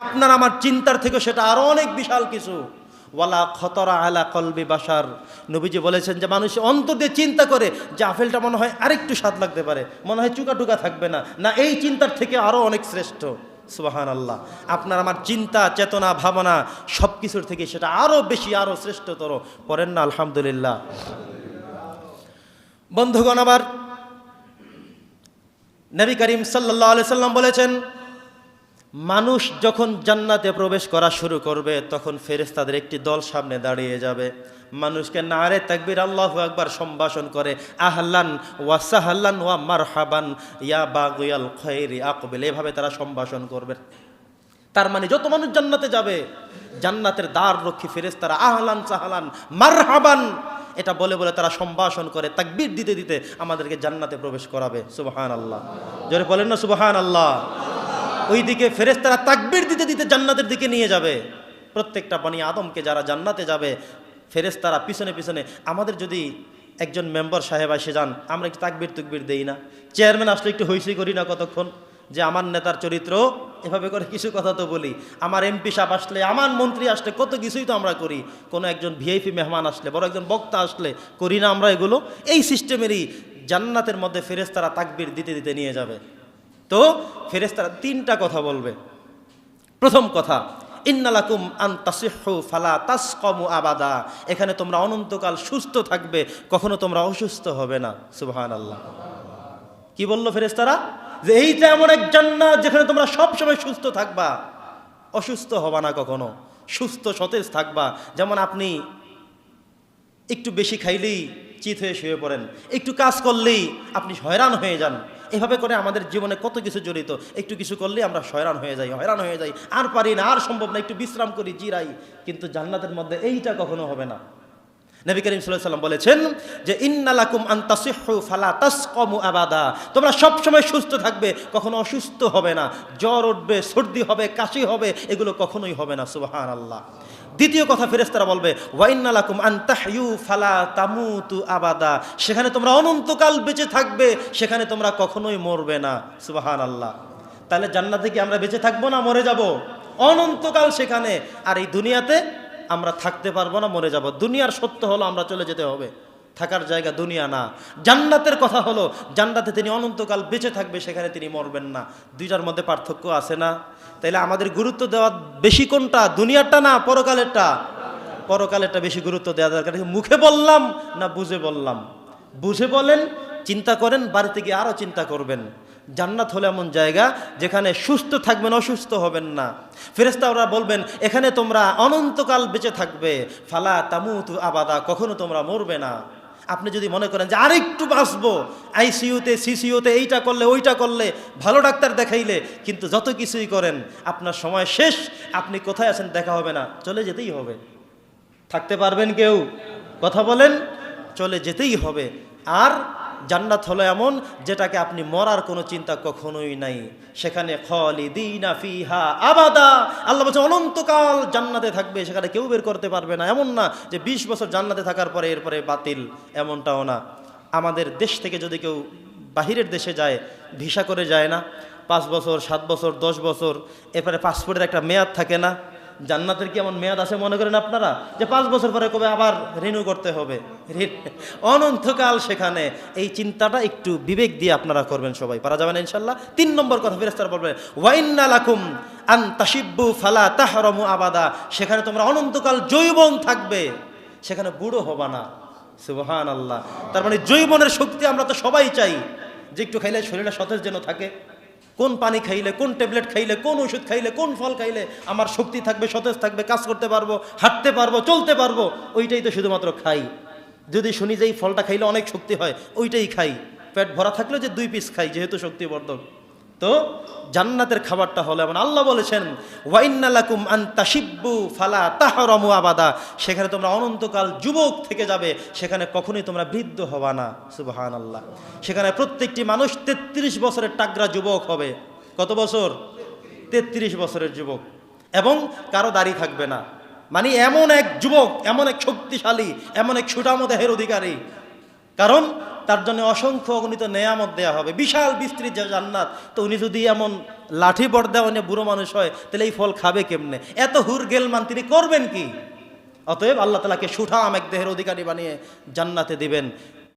আপনার আমার চিন্তার থেকে সেটা আরও অনেক বিশাল কিছু। ওয়ালা খতরা আলা কলবি বাসার নবীজি বলেছেন যে মানুষ অন্তর দিয়ে চিন্তা করে যে আপেলটা মনে হয় আরেকটু স্বাদ লাগতে পারে, মনে হয় চুকা টুকা থাকবে না। না, এই চিন্তার থেকে আরও অনেক শ্রেষ্ঠ। সুবাহান আল্লাহ আপনার আমার চিন্তা, চেতনা, ভাবনা সব কিছুর থেকে সেটা আরও বেশি, আরও শ্রেষ্ঠতর। পড়েন না, আলহামদুলিল্লাহ। বন্ধুগণ, আবার নবী করিম সাল্লাহ সাল্লাম বলেছেন মানুষ যখন জান্নাতে প্রবেশ করা শুরু করবে, তখন ফেরেস্তাদের একটি দল সামনে দাঁড়িয়ে যাবে। মানুষকে নারে তাকবির, আল্লাহ একবার সম্ভাষণ করে, আহলান ওয়া সাহাল্লান ওয়া মারহাবান, ইয়া বাগুয়াল খৈরি আকবিল। এভাবে তারা সম্ভাষণ করবে। তার মানে যত মানুষ জান্নাতে যাবে, জান্নাতের দ্বার রক্ষী ফেরেস্তারা আহলান সাহালান, মারহাবান, এটা বলে বলে তারা সম্ভাষণ করে, তাকবির দিতে দিতে আমাদেরকে জান্নাতে প্রবেশ করাবে। সুবহান আল্লাহ জোরে বলেন না সুবহান আল্লাহ ওই দিকে ফেরেস্তারা তাকবির দিতে দিতে জান্নাতের দিকে নিয়ে যাবে। প্রত্যেকটা বাণী আদমকে যারা জান্নাতে যাবে ফেরেস্তারা পিছনে পিছনে, আমাদের যদি একজন মেম্বার সাহেব আসে যান, আমরা একটু তাকবির তুকবির দেই না? চেয়ারম্যান আসলে একটু হইসই করি না কতক্ষণ? যে আমার নেতার চরিত্র, এভাবে করে কিছু কথা তো বলি। আমার এমপি সাহেব আসলে, আমার মন্ত্রী আসলে কত কিছুই তো আমরা করি। কোনো একজন ভিআইপি মেহমান আসলে, বড় একজন বক্তা আসলে করি না আমরা এগুলো। এই সিস্টেমেরই জান্নাতের মধ্যে ফেরেস্তারা তাকবির দিতে দিতে নিয়ে যাবে। তো ফেরেস্তারা তিনটা কথা বলবে। প্রথম কথা, ইন্নালাকুম আন তাসিহু ফালা তাসকমু আবাদা। এখানে তোমরা অনন্তকাল সুস্থ থাকবে, কখনো তোমরা অসুস্থ হবে না। সুবহান আল্লাহ কি বলল ফেরেস্তারা যে এইটা এমন এক জান্নাত যেখানে তোমরা সব সময় সুস্থ থাকবা। অসুস্থ হবা না কখনো, সুস্থ সতেজ থাকবা। যেমন আপনি একটু বেশি খাইলেই চিত হয়ে শুয়ে পড়েন। একটু কাজ করলেই আপনি হয়রান হয়ে যান। এভাবে করে আমাদের জীবনে কত কিছু জড়িত। একটু কিছু করলেই আমরা হয়রান হয়ে যাই, হয়রান হয়ে যাই। আর পারি না, আর সম্ভব না, একটু বিশ্রাম করি, জিরাই। কিন্তু জান্নাতের মধ্যে এইটা কখনো হবে না। নবী করিম সাল্লাম বলেছেন যে, ইন্নালাকুম আন্তাসিহু ফালা তাসকমু আবাদা। তোমরা সব সময় সুস্থ থাকবে, কখনো অসুস্থ হবে না। জ্বর উঠবে, সর্দি হবে, কাশি হবে, এগুলো কখনোই হবে না সুবাহান আল্লাহ দ্বিতীয় কথা ফেরেস্তারা বলবে ওয়াইন্নালাকুম আন্তাহইউ ফালা তামুতু আবাদা। সেখানে তোমরা অনন্তকাল বেঁচে থাকবে, সেখানে তোমরা কখনোই মরবে না সুবাহান আল্লাহ তাহলে জান্নাতে কি আমরা বেঁচে থাকব না মরে যাব? অনন্তকাল সেখানে। আর এই দুনিয়াতে আমরা থাকতে পারব না, মরে যাব। দুনিয়ার সত্য হলো আমরা চলে যেতে হবে। থাকার জায়গা দুনিয়া না। জান্নাতের কথা হলো, জান্নাতে তিনি অনন্তকাল বেঁচে থাকবে, সেখানে তিনি মরবেন না। দুইটার মধ্যে পার্থক্য আছে না? তাইলে আমাদের গুরুত্ব দেওয়া বেশি কোনটা? দুনিয়ারটা না পরকালেরটা? পরকালেরটা বেশি গুরুত্ব দেওয়া দরকার। মুখে বললাম না বুঝে বললাম? বুঝে বলেন, চিন্তা করেন, বাড়িতে গিয়ে আরও চিন্তা করবেন। জান্নাত হলো এমন জায়গা যেখানে সুস্থ থাকবেন, অসুস্থ হবেন না। ফেরেস্তা ওরা বলবেন, এখানে তোমরা অনন্তকাল বেঁচে থাকবে। ফালা তামুতু আবাদা, কখনো তোমরা মরবে না। আপনি যদি মনে করেন যে, আরেকটু বাঁচবো, আইসিইউতে, সিসিইউতে এইটা করলে, ওইটা করলে, ভালো ডাক্তার দেখাইলে। কিন্তু যত কিছুই করেন, আপনার সময় শেষ, আপনি কোথায় আছেন দেখা হবে না, চলে যেতেই হবে। থাকতে পারবেন কেউ? কথা বলেন, চলে যেতেই হবে। আর জান্নাত হলো এমন যেটাকে আপনি মরার কোনো চিন্তা কখনোই নাই। সেখানে ফিহা আবাদা। আল্লাহ বলছে অনন্তকাল জান্নাতে থাকবে, সেখানে কেউ বের করতে পারবে না। এমন না যে ২০ বছর জান্নাতে থাকার পরে এরপরে বাতিল, এমনটাও না। আমাদের দেশ থেকে যদি কেউ বাহিরের দেশে যায়, ভিসা করে যায় না, পাঁচ বছর, সাত বছর, দশ বছর, এরপরে পাসপোর্টের একটা মেয়াদ থাকে না জান্নাতের কি এমন মেয়াদ আছে মনে করেন আপনারা? যে পাঁচ বছর পরে কবে আবার রিনিউ করতে হবে? অনন্তকাল সেখানে। এই চিন্তাটা একটু বিবেক দিয়ে আপনারা করবেন সবাই। পারা যাবেন ইনশাল্লাহ? তিন নম্বর কথা ফেরেস্তার বলবেন ওয়াইন্না লাকুম আন তাসিব্বু ফালা তাহরমু আবাদা। সেখানে তোমরা অনন্তকাল জৈবন থাকবে। সেখানে বুড়ো হবা না। সুবহান আল্লাহ তার মানে জৈবনের শক্তি আমরা তো সবাই চাই। যে একটু খাইলে শরীরটা সতেজ যেন থাকে। কোন পানি খাইলে, কোন ট্যাবলেট খাইলে, কোন ওষুধ খাইলে, কোন ফল খাইলে আমার শক্তি থাকবে, সতেজ থাকবে, কাজ করতে পারব, হাঁটতে পারব, চলতে পারব, ওইটাই তো শুধুমাত্র খাই। যদি শুনি যে এই ফলটা খাইলে অনেক শক্তি হয়, ওইটাই খাই। পেট ভরা থাকলে যে দুই পিস খাই, যেহেতু শক্তিবর্ধক। তো জান্নাতের খাবারটা হলো এমন। আল্লাহ বলেছেন, ওয়াইন্নালাকুম আন তাসিব্বু ফালা তাহরমু আবাদা। সেখানে তোমরা অনন্তকাল যুবক থেকে যাবে, সেখানে কখনোই তোমরা বৃদ্ধ হবা না। সুবহান আল্লাহ সেখানে প্রত্যেকটি মানুষ তেত্রিশ বছরের টাগরা যুবক হবে। কত বছর? তেত্রিশ বছরের যুবক। এবং কারও দাড়ি থাকবে না। মানে এমন এক যুবক, এমন এক শক্তিশালী, এমন এক সুটামো দেহের অধিকারী। কারণ তার জন্য অসংখ্য অগণিত নেয়ামত দেওয়া হবে। বিশাল বিস্তৃত যে জান্নাত। তো উনি যদি এমন লাঠি বড় দেওয়া বুড়ো মানুষ হয়, তাহলে এই ফল খাবে কেমনে? এত হুর গেলমান, তিনি করবেন কি? অতএব আল্লাহ তালাকে সুঠাম এক দেহের অধিকারী বানিয়ে জান্নাতে দিবেন।